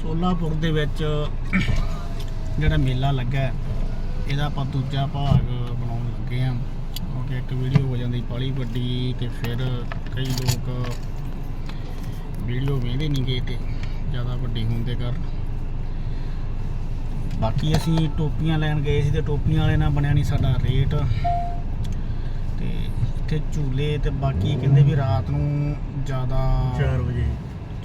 ਸੋਲਾਪੁਰ ਦੇ ਵਿੱਚ ਜਿਹੜਾ ਮੇਲਾ ਲੱਗਾ ਇਹਦਾ ਆਪਾਂ ਦੂਜਾ ਭਾਗ ਬਣਾਉਣ ਲੱਗੇ ਆ ਕਿਉਂਕਿ ਇੱਕ ਵੀਡੀਓ ਹੋ ਜਾਂਦੀ ਪਾਲੀ ਵੱਡੀ ਤੇ ਫਿਰ ਕਈ ਲੋਕ ਵੀਡੀਓ ਵੇਖਦੇ ਨਹੀਂ ਗਏ ਤੇ ਜ਼ਿਆਦਾ ਵੱਡੀ ਹੋਣ ਦੇ ਕਾਰਨ। ਬਾਕੀ ਅਸੀਂ ਟੋਪੀਆਂ ਲੈਣ ਗਏ ਸੀ ਤੇ ਟੋਪੀਆਂ ਵਾਲੇ ਨਾਲ ਬਣਿਆ ਨਹੀਂ ਸਾਡਾ ਰੇਟ ਤੇ ਇੱਥੇ ਝੂਲੇ ਤੇ ਬਾਕੀ ਕਹਿੰਦੇ ਵੀ ਰਾਤ ਨੂੰ ਜ਼ਿਆਦਾ 4 ਵਜੇ।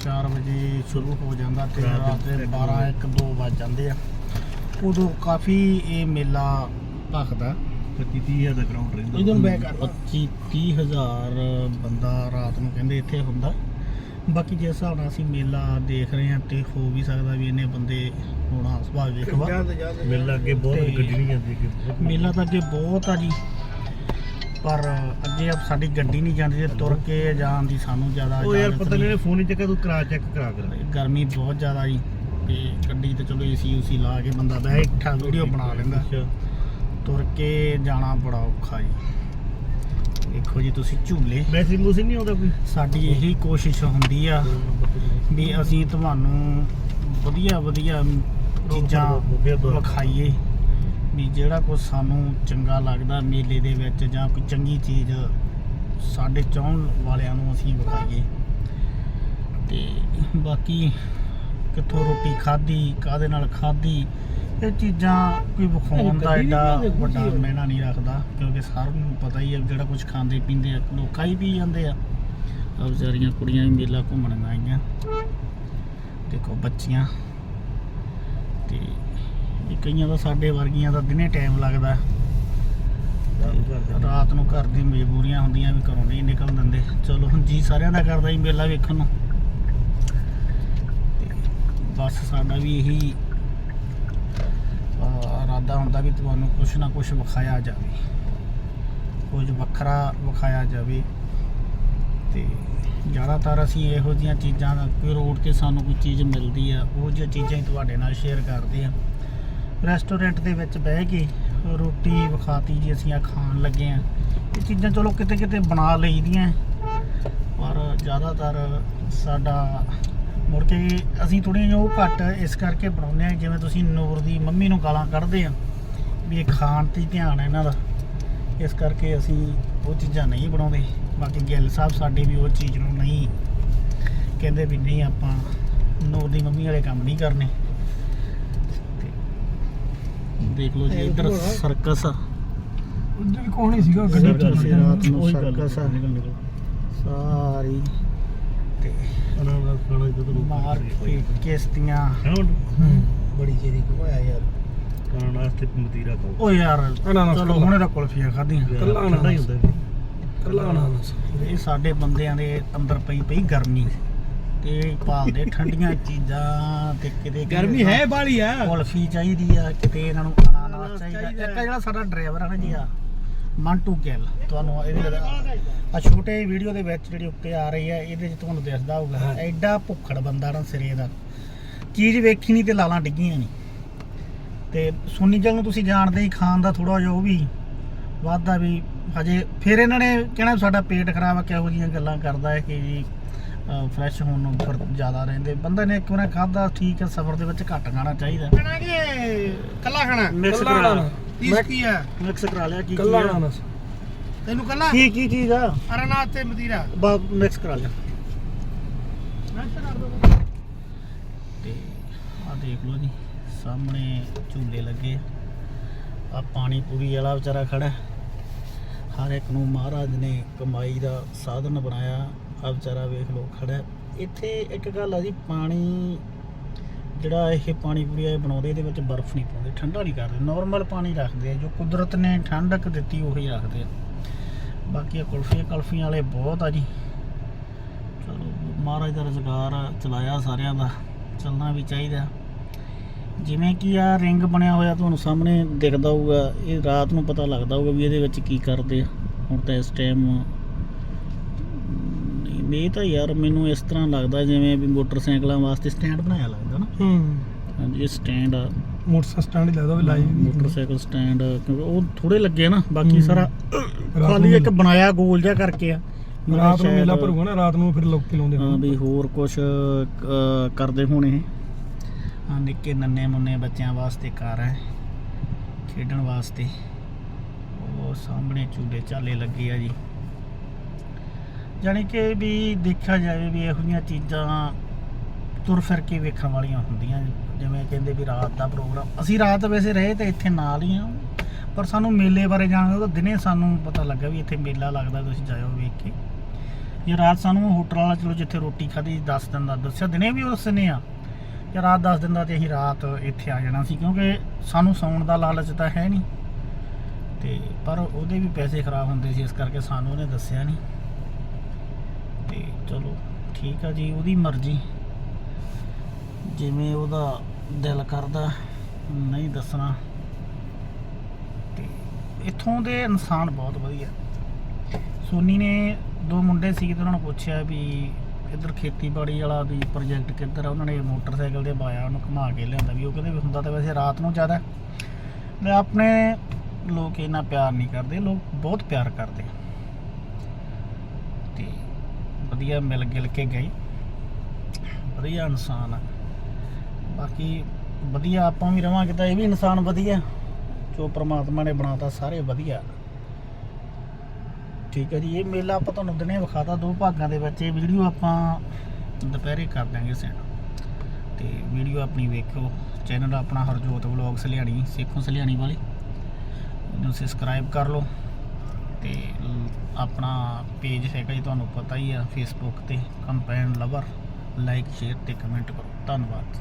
4 ਵਜੇ ਸ਼ੁਰੂ ਹੋ ਜਾਂਦਾ ਤੇ ਰਾਤ ਦੇ ਦੇ 12 1 2 ਵੱਜ ਜਾਂਦੇ ਆ। ਉਦੋਂ ਕਾਫੀ ਇਹ ਮੇਲਾ ਭਖਦਾ। 25 30000 ਦਾ ਗਰਾਊਂਡ ਰਹਿੰਦਾ। ਇਹਦੋਂ ਬੈ ਕਰ 25 30 ਹਜ਼ਾਰ ਬੰਦਾ ਰਾਤ ਨੂੰ ਕਹਿੰਦੇ ਇੱਥੇ ਹੁੰਦਾ। ਬਾਕੀ ਜਿਸ ਹਿਸਾਬ ਨਾਲ ਅਸੀਂ ਮੇਲਾ ਦੇਖ ਰਹੇ ਹਾਂ ਤੇ ਹੋ ਵੀ ਸਕਦਾ ਵੀ ਇੰਨੇ ਬੰਦੇ ਹੋਣਾ ਸੁਭਾਵਿਕ ਵਾ। ਮੇਲਾ ਅੱਗੇ ਬਹੁਤ ਗੱਡੀ ਨਹੀਂ ਜਾਂਦੀ ਮੇਲਾ ਤਾਂ ਅੱਗੇ ਬਹੁਤ ਆ ਜੀ। ਪਰ ਅੱਗੇ ਆਪ ਸਾਡੀ ਗੱਡੀ ਨਹੀਂ ਜਾਂਦੀ ਤੇ ਤੁਰ ਕੇ ਜਾਣ ਦੀ ਸਾਨੂੰ ਜ਼ਿਆਦਾ ਉਹ ਯਾਰ ਪਤਾ ਨਹੀਂ। ਫੋਨ ਹੀ ਚੱਕਾ ਤੂੰ ਕਰਾ ਚੈੱਕ ਕਰਾ ਕਰ ਗਰਮੀ ਬਹੁਤ ਜ਼ਿਆਦਾ ਜੀ ਤੇ ਗੱਡੀ ਤੇ ਚਲੋ ਏਸੀ ਉਸੀ ਲਾ ਕੇ ਬੰਦਾ ਬਹਿ ਇੱਠਾ ਵੀਡੀਓ ਬਣਾ ਲੈਂਦਾ। ਤੁਰ ਕੇ ਜਾਣਾ ਬੜਾ ਔਖਾ ਜੀ। ਦੇਖੋ ਜੀ ਤੁਸੀਂ ਝੂਲੇ। ਮੈਸੇਜ ਮੂਸੀ ਨਹੀਂ ਆਉਂਦਾ ਕੋਈ? ਸਾਡੀ ਇਹੀ ਕੋਸ਼ਿਸ਼ ਹੁੰਦੀ ਆ ਵੀ ਅਸੀਂ ਤੁਹਾਨੂੰ ਵਧੀਆ ਵਧੀਆ ਚੀਜ਼ਾਂ ਵਿਖਾਈਏ। ਵੀ ਜਿਹੜਾ ਕੁਝ ਸਾਨੂੰ ਚੰਗਾ ਲੱਗਦਾ ਮੇਲੇ ਦੇ ਵਿੱਚ ਜਾਂ ਕੋਈ ਚੰਗੀ ਚੀਜ਼ ਸਾਡੇ ਚਾਹਣ ਵਾਲਿਆਂ ਨੂੰ ਅਸੀਂ ਵਿਖਾਈਏ। ਤੇ ਬਾਕੀ ਕਿੱਥੋਂ ਰੋਟੀ ਖਾਧੀ ਕਾਦੇ ਨਾਲ ਖਾਧੀ ਇਹ ਚੀਜ਼ਾਂ ਕੋਈ ਵਿਖਾਉਣ ਦਾ ਐਡਾ ਵੱਡਾ। ਮੈਨਾ ਨਹੀਂ ਰੱਖਦਾ ਕਿਉਂਕਿ ਸਾਰਿਆਂ ਨੂੰ ਪਤਾ ਹੀ ਹੈ ਜਿਹੜਾ ਕੁਝ ਖਾਂਦੇ ਪੀਂਦੇ ਆ ਲੋਕਾਂ ਹੀ ਪੀ ਜਾਂਦੇ ਆ। ਆ ਵਿਚਾਰੀਆਂ ਕੁੜੀਆਂ ਵੀ ਮੇਲਾ ਘੁੰਮਣ ਆਈਆਂ। ਦੇਖੋ ਬੱਚੀਆਂ। ਤੇ ਇਹ ਕਈਆਂ ਦਾ ਸਾਡੇ ਵਰਗੀਆਂ ਦਾ ਦਿਨੇ ਟਾਈਮ ਲੱਗਦਾ। ਰਾਤ ਨੂੰ ਘਰ ਦੀ ਮਜਬੂਰੀਆਂ ਹੁੰਦੀਆਂ ਵੀ ਘਰੋਂ ਨਹੀਂ ਨਿਕਲ ਦਿੰਦੇ। ਚਲੋ ਹੁਣ ਜੀ ਸਾਰਿਆਂ ਦਾ ਕਰਦਾ ਹੀ ਮੇਲਾ ਵੇਖਣ ਨੂੰ। ਤੇ ਬਸ ਸਾਡਾ ਵੀ ਇਹੀ ਇਰਾਦਾ ਹੁੰਦਾ ਵੀ ਤੁਹਾਨੂੰ ਕੁਛ ਨਾ ਕੁਛ ਵਿਖਾਇਆ ਜਾਵੇ। ਕੁਝ ਵੱਖਰਾ ਵਿਖਾਇਆ ਜਾਵੇ। ਤੇ ਜ਼ਿਆਦਾਤਰ ਅਸੀਂ ਇਹੋ ਜਿਹੀਆਂ ਚੀਜ਼ਾਂ ਦਾ, ਕੋਈ ਰੋਡ ਤੇ ਸਾਨੂੰ ਕੋਈ ਚੀਜ਼ ਮਿਲਦੀ ਆ, ਉਹ ਜਿਹੀਆਂ ਚੀਜ਼ਾਂ ਹੀ ਤੁਹਾਡੇ ਨਾਲ ਸ਼ੇਅਰ ਕਰਦੇ ਆ। ਰੈਸਟੋਰੈਂਟ ਦੇ ਵਿੱਚ ਬਹਿ ਕੇ ਰੋਟੀ ਵਿਖਾਤੀ ਜੀ, ਅਸੀਂ ਆ ਖਾਣ ਲੱਗੇ ਆ ਇਹ ਚੀਜ਼ਾਂ ਚਲੋ ਕਿਤੇ ਕਿਤੇ ਬਣਾ ਲਈਦੀਆਂ। ਪਰ ਜ਼ਿਆਦਾਤਰ ਸਾਡਾ ਮੁੜ ਕੇ ਅਸੀਂ ਥੋੜ੍ਹੀਆਂ ਜਿਹੀਆਂ ਉਹ ਘੱਟ ਇਸ ਕਰਕੇ ਬਣਾਉਂਦੇ ਆ ਜਿਵੇਂ ਤੁਸੀਂ ਨੂਰ ਦੀ ਮੰਮੀ ਨੂੰ ਗਾਲਾਂ ਕੱਢਦੇ ਆ ਵੀ ਇਹ ਖਾਣ ਤੇ ਧਿਆਨ ਹੈ ਇਹਨਾਂ ਦਾ। ਇਸ ਕਰਕੇ ਅਸੀਂ ਉਹ ਚੀਜ਼ਾਂ ਨਹੀਂ ਬਣਾਉਂਦੇ। ਬਾਕੀ ਗਿੱਲ ਸਾਹਿਬ ਸਾਡੇ ਵੀ ਉਹ ਚੀਜ਼ ਨੂੰ ਨਹੀਂ ਕਹਿੰਦੇ ਵੀ ਨਹੀਂ, ਆਪਾਂ ਨੂਰ ਦੀ ਮੰਮੀ ਵਾਲੇ ਕੰਮ ਨਹੀਂ ਕਰਨੇ। ਦੇਖ ਲਓ ਜੀ ਇੱਧਰ ਸਰਕਸ ਆ। ਉੱਧਰ ਕੋਣ ਨਹੀਂ ਸੀਗਾ ਗੱਡੀ ਸਰਕਸ ਚ ਸੀ ਰਾਤ ਨੂੰ ਸਰਕਸ ਆ। ਨਿਕਲ ਨਿਕਲ ਸਾਰੀ ਤੇ ਅਨਾਨਾਸ ਖਾਣਾ ਜਦੋਂ ਲੋਕ ਮਾਰ ਕੇ। ਕਿਸ਼ਤੀਆਂ। ਬੜੀ ਚੇਰੀ ਕੋਇਆ ਯਾਰ। ਅਨਾਨਾਸ ਤੇ ਮਤੀਰਾ ਖਾਓ। ਉਹ ਯਾਰ ਅਨਾਨਾਸ ਚਲੋ ਕੱਲਾ। ਹੁਣੇ ਤਾਂ ਕੁਲਫੀਆਂ ਖਾਧੀਆਂ। ਕੱਲਾ ਹੀ ਹੁੰਦਾ। ਕੱਲਾ ਅਨਾਨਾਸ ਇਹ ਸਾਡੇ ਬੰਦਿਆਂ ਦੇ ਅੰਦਰ ਪਈ ਪਈ ਗਰਮੀ। ਤੇ ਭਾਲਦੇ ਠੰਡੀਆਂ ਚੀਜ਼ਾਂ ਤੇ ਕਿਤੇ ਗਰਮੀ ਹੈ ਬਾਲੀ ਆ। ਕੁਲਫੀ ਚਾਹੀਦੀ ਆ ਕਿਤੇ ਇਹਨਾਂ ਨੂੰ ਅਨਾਨਾਸ ਚਾਹੀਦਾ। ਇੱਕ ਜਿਹੜਾ ਸਾਡਾ ਡਰਾਈਵਰ ਆ ਨਾ ਜੀ ਆ ਮੰਟੂ ਗਿੱਲ ਤੁਹਾਨੂੰ ਇਹਦੇ ਆ ਛੋਟੇ ਵੀਡੀਓ ਦੇ ਵਿੱਚ ਜਿਹੜੀ ਉੱਤੇ ਆ ਰਹੀ ਆ ਇਹਦੇ 'ਚ ਤੁਹਾਨੂੰ ਦਿਸਦਾ ਹੋਊਗਾ। ਐਡਾ ਭੁੱਖੜ ਬੰਦਾ ਨਾ ਸਿਰੇ ਦਾ। ਚੀਜ਼ ਵੇਖੀ ਨਹੀਂ ਤੇ ਲਾਲਾਂ ਡਿੱਗੀਆਂ ਨਹੀਂ। ਤੇ ਸੋਨੀ ਜਲ ਨੂੰ ਤੁਸੀਂ ਜਾਣਦੇ ਹੀ ਖਾਣ ਦਾ ਥੋੜਾ ਜਿਹਾ ਉਹ ਵੀ ਵਾਧਾ ਵੀ ਹਜੇ ਫਿਰ ਇਹਨਾਂ ਨੇ ਕਹਿਣਾ ਸਾਡਾ ਪੇਟ ਖਰਾਬ ਆ ਕਿਹੋ ਜੀਆਂ ਗੱਲਾਂ ਕਰਦਾ ਹੈ ਕਿ ਜੀ ਫਰੈਸ਼ ਹੋਣ ਨੂੰ ਫਿਰ ਜ਼ਿਆਦਾ ਰਹਿੰਦੇ। ਬੰਦੇ ਨੇ ਇੱਕ ਵਾਰ ਖਾਦਾ ਠੀਕ ਹੈ ਸਫ਼ਰ ਦੇ ਵਿੱਚ ਘੱਟ ਖਾਣਾ ਚਾਹੀਦਾ। ਖਾਣਾ ਕਿ ਕੱਲਾ ਖਾਣਾ? Mix ਕੱਲਾ ਕਰਾ। ਅਨਾਨਾਸ। ਪੀਸ ਕੀ ਆ ਮਿਕਸ ਕਰਾ ਲਿਆ ਕੀ ਕੀ ਕੱਲਾ? ਅਨਾਨਾਸ ਤੈਨੂੰ ਕੱਲਾ? ਕੀ ਕੀ ਚੀਜ਼ ਆ? ਅਨਾਨਾਸ ਤੇ ਮਦੀਰਾ। ਬਾ ਮਿਕਸ ਕਰਾ ਲਿਆ। ਤੇ ਆ ਦੇਖ ਲਓ ਜੀ ਸਾਹਮਣੇ ਝੂਲੇ ਲੱਗੇ। ਆ ਪਾਣੀ ਪੂਰੀ ਵਾਲਾ ਵਿਚਾਰਾ ਖੜਾ। ਹਰ ਇੱਕ ਨੂੰ ਮਹਾਰਾਜ ਨੇ ਕਮਾਈ ਦਾ ਸਾਧਨ ਬਣਾਇਆ। ਆ ਵਿਚਾਰਾ ਵੇਖ ਲਓ ਖੜਾ ਇੱਥੇ ਇੱਕ ਗੱਲ ਆ ਜੀ, ਪਾਣੀ ਜਿਹੜਾ ਇਹ ਪਾਣੀ ਪੂਰੀ ਇਹ ਬਣਾਉਂਦੇ, ਇਹਦੇ ਵਿੱਚ ਬਰਫ਼ ਨਹੀਂ ਪਾਉਂਦੇ, ਠੰਡਾ ਨਹੀਂ ਕਰਦੇ। ਨਾਰਮਲ ਪਾਣੀ ਰੱਖਦੇ ਆ, ਜੋ ਕੁਦਰਤ ਨੇ ਠੰਡਕ ਦਿੱਤੀ, ਉਹੀ ਰੱਖਦੇ ਆ। ਬਾਕੀ ਆ ਕੁਲਫੀਆਂ, ਕਲਫੀਆਂ ਵਾਲੇ ਬਹੁਤ ਆ ਜੀ। ਚਲੋ, ਮਹਾਰਾਜ ਦਾ ਰੁਜ਼ਗਾਰ ਚਲਾਇਆ ਸਾਰਿਆਂ ਦਾ, ਚੱਲਣਾ ਵੀ ਚਾਹੀਦਾ। ਜਿਵੇਂ ਕਿ ਆ ਰਿੰਗ ਬਣਿਆ ਹੋਇਆ ਤੁਹਾਨੂੰ ਸਾਹਮਣੇ ਦਿਖਦਾ ਹੋਊਗਾ, ਇਹ ਰਾਤ ਨੂੰ ਪਤਾ ਲੱਗਦਾ ਹੋਊਗਾ ਵੀ ਇਹਦੇ ਵਿੱਚ ਕੀ ਕਰਦੇ ਆ। ਹੁਣ ਤਾਂ ਇਸ ਟਾਈਮ ਇਹ ਤਾਂ ਯਾਰ ਮੈਨੂੰ ਇਸ ਤਰ੍ਹਾਂ ਲੱਗਦਾ ਜਿਵੇਂ ਵੀ ਮੋਟਰਸਾਈਕਲਾਂ ਵਾਸਤੇ ਸਟੈਂਡ ਬਣਾਇਆ ਲੱਗਦਾ ਨਾ। ਹੂੰ। ਹਾਂਜੀ ਇਹ ਸਟੈਂਡ ਆ। ਮੋਟਰਸਾਈਕਲ ਸਟੈਂਡ ਹੀ ਲੱਗਦਾ ਵੀ ਲਾਈਵ ਮੋਟਰਸਾਈਕਲ ਸਟੈਂਡ ਕਿਉਂਕਿ ਉਹ ਥੋੜੇ ਲੱਗੇ ਨਾ ਬਾਕੀ। ਸਾਰਾ ਖਾਲੀ ਇੱਕ ਬਣਾਇਆ ਗੋਲ ਜਿਹਾ ਕਰਕੇ ਆ। ਰਾਤ ਨੂੰ ਮੇਲਾ ਭਰੂਗਾ ਨਾ ਰਾਤ ਨੂੰ ਫਿਰ ਲੋਕੀ ਲਾਉਂਦੇ ਹਾਂ ਵੀ ਹੋਰ ਕੁਝ ਕਰਦੇ ਹੋਣੇ। ਆ ਨਿੱਕੇ ਨੰਨੇ ਮੁੰਨੇ ਬੱਚਿਆਂ ਵਾਸਤੇ ਘਰ ਹੈ ਖੇਡਣ ਵਾਸਤੇ। ਉਹ ਸਾਹਮਣੇ ਝੂਲੇ ਝਾਲੇ ਲੱਗੇ ਆ ਜੀ। ਜਾਣੀ ਕਿ ਵੀ ਦੇਖਿਆ ਜਾਵੇ ਵੀ ਇਹੋ ਜਿਹੀਆਂ ਚੀਜ਼ਾਂ ਤੁਰ ਫਿਰ ਕੇ ਵੇਖਣ ਵਾਲੀਆਂ ਹੁੰਦੀਆਂ ਜਿਵੇਂ ਕਹਿੰਦੇ ਵੀ ਰਾਤ ਦਾ ਪ੍ਰੋਗਰਾਮ। ਅਸੀਂ ਰਾਤ ਵੈਸੇ ਰਹੇ ਤੇ ਇੱਥੇ ਨਾਲ ਹੀ ਆ ਪਰ ਸਾਨੂੰ ਮੇਲੇ ਬਾਰੇ ਜਾਣਦੇ ਤਾਂ ਦਿਨੇ ਸਾਨੂੰ ਪਤਾ ਲੱਗਾ ਵੀ ਇੱਥੇ ਮੇਲਾ ਲੱਗਦਾ, ਤੁਸੀਂ ਜਾਇਓ ਵੇਖ ਕੇ। ਇਹ ਰਾਤ ਸਾਨੂੰ ਹੋਟਲ ਵਾਲਾ, ਚਲੋ ਜਿੱਥੇ ਰੋਟੀ ਖਾਧੀ 10 ਦਿਨ ਦਾ ਦੱਸਿਆ, ਦਿਨੇ ਵੀ ਉਸ ਨੇ ਆ। ਕਿ ਰਾਤ 10 ਦਿਨ ਦਾ ਤੇ ਅਸੀਂ ਰਾਤ ਇੱਥੇ ਆ ਜਾਣਾ ਸੀ, ਕਿਉਂਕਿ ਸਾਨੂੰ ਸੌਣ ਦਾ ਲਾਲਚ ਤਾਂ ਹੈ ਨਹੀਂ। ਤੇ ਪਰ ਉਹਦੇ ਵੀ ਪੈਸੇ ਖਰਾਬ ਹੁੰਦੇ ਸੀ, ਇਸ ਕਰਕੇ ਸਾਨੂੰ ਉਹਨੇ ਦੱਸਿਆ ਨਹੀਂ। ਤੇ ਚਲੋ ਠੀਕ ਆ ਜੀ, ਉਹਦੀ ਮਰਜ਼ੀ। ਜਿਵੇਂ ਉਹਦਾ ਦਿਲ ਕਰਦਾ, ਨਹੀਂ ਦੱਸਣਾ। ਤੇ ਇੱਥੋਂ ਦੇ ਇਨਸਾਨ ਬਹੁਤ ਵਧੀਆ। ਸੋਨੀ ਨੇ ਦੋ ਮੁੰਡੇ ਸੀ ਤੇ ਉਹਨਾਂ ਨੂੰ ਪੁੱਛਿਆ ਵੀ ਇੱਧਰ ਖੇਤੀਬਾੜੀ ਵਾਲਾ ਵੀ ਪ੍ਰੋਜੈਕਟ ਕਿੱਧਰ ਆ? ਉਹਨਾਂ ਨੇ ਮੋਟਰਸਾਈਕਲ ਤੇ ਪਾਇਆ ਉਹਨੂੰ ਘੁਮਾ ਕੇ ਲਿਆਂਦਾ ਵੀ। ਉਹ ਕਹਿੰਦੇ ਵੀ ਹੁੰਦਾ ਤਾਂ ਵੈਸੇ ਰਾਤ ਨੂੰ ਜ਼ਿਆਦਾ। ਤੇ ਆਪਣੇ ਲੋਕ ਇੰਨਾ ਪਿਆਰ ਨਹੀਂ ਕਰਦੇ, ਲੋਕ ਬਹੁਤ ਪਿਆਰ ਕਰਦੇ। ਤੇ ਵਧੀਆ ਮਿਲ ਗਿਲ ਕੇ ਗਈ। ਵਧੀਆ ਇਨਸਾਨ ਆ। ਬਾਕੀ ਵਧੀਆ ਆਪਾਂ ਵੀ ਰਵਾਂਗੇ ਤਾਂ ਇਹ ਵੀ ਇਨਸਾਨ ਵਧੀਆ। ਜੋ ਪ੍ਰਮਾਤਮਾ ਨੇ ਬਣਾਤਾ ਸਾਰੇ ਵਧੀਆ। ਠੀਕ ਹੈ ਜੀ, ਇਹ ਮੇਲਾ ਆਪਾਂ ਤੁਹਾਨੂੰ ਦਿਨੇ ਵਿਖਾਤਾ, ਦੋ ਭਾਗਾਂ ਦੇ ਵਿੱਚ। ਇਹ ਵੀਡੀਓ ਆਪਾਂ ਦੁਪਹਿਰੇ ਕਰ ਦਾਂਗੇ ਸੈਂਡ। ਤੇ ਵੀਡੀਓ ਆਪਣੀ ਵੇਖੋ। ਚੈਨਲ ਆਪਣਾ ਹਰਜੋਤ ਵਲੌਗ ਲਿਆਣੀ, ਸੇਖੋਂ ਸਲਿਆਣੀ ਵਾਲੀ। ਇਹਨੂੰ ਸਬਸਕ੍ਰਾਈਬ ਕਰ ਲਓ। ਤੇ ਆਪਣਾ ਪੇਜ ਹੈਗਾ ਜੀ, ਤੁਹਾਨੂੰ ਪਤਾ ਹੀ ਆ ਫੇਸਬੁੱਕ ਤੇ ਕੰਪੈਨ ਲਵਰ ਲਾਈਕ ਸ਼ੇਅਰ ਤੇ ਕਮੈਂਟ ਕਰੋ। ਧੰਨਵਾਦ